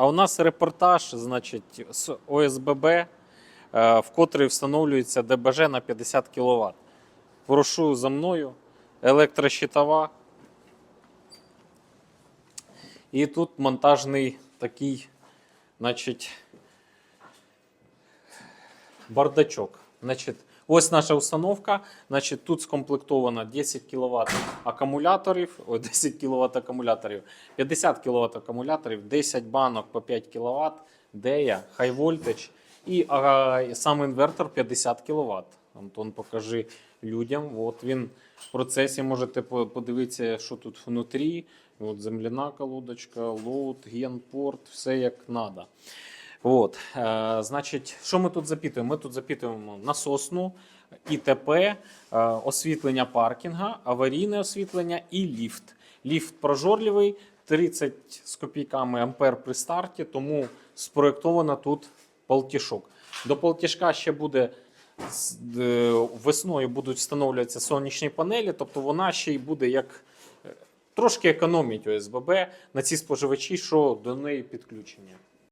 А у нас репортаж, значить, з ОСББ, е, в котрий встановлюється ДБЖ на 50 кВт. Прошу за мною. Електрощитова. І тут монтажний такий, значить, бардачок. Значить, ось наша установка. Значить, тут скомплектовано 10 кВт акумуляторів, ой, 10 кВт акумуляторів, 50 кВт акумуляторів, 10 банок по 5 кВт, DEA, High Voltage і а, сам інвертор 50 кВт. Антон, покажи людям. От він в процесі можете подивитися, що тут внутрі. От земляна колодочка, лоуд, генпорт, все як треба. От, е, значить, що ми тут запитуємо? Ми тут запитуємо насосну, ІТП, е, освітлення паркінга, аварійне освітлення і ліфт. Ліфт прожорливий, 30 з копійками ампер при старті, тому спроєктовано тут полтішок. До полтішка ще буде е, весною будуть встановлюватися сонячні панелі, тобто вона ще й буде як трошки економить ОСББ на ці споживачі, що до неї підключення.